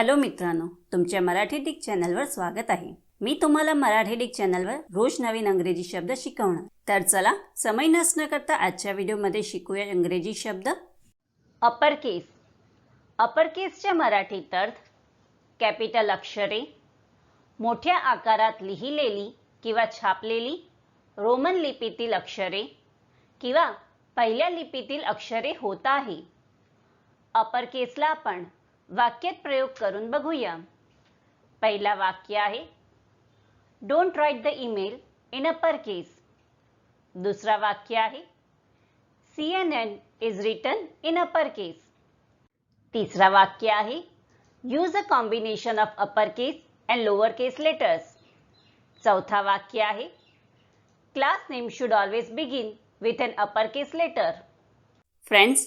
Hello मित्रांनो तुमच्या Marathi Dick चॅनलवर स्वागत आहे. मी तुम्हाला मराठी डिक चॅनलवर रोज नवीन अंग्रेजी शब्द शिकवणार. तर चला समय नसणं करता आजच्या व्हिडिओमध्ये शिकूया इंग्रजी शब्द. अपर केस अपर केसच्या मराठीत अर्थ कॅपिटल अक्षरे मोठ्या आकारात लिहिलेली किंवा छापलेली रोमन लिपीतील अक्षरे किंवा पहिल्या लिपीतील अक्षरे होत आहे. अपर केसला आपण वाक्यात प्रयोग करून बघूया. पहिला वाक्य आहे don't write the email in upper case दुसरा वाक्य आहे C N N is written in upper case तिसरा वाक्य आहे use a combination of upper case and lower case letters चौथा वाक्य आहे class name should always begin with an upper case letter friends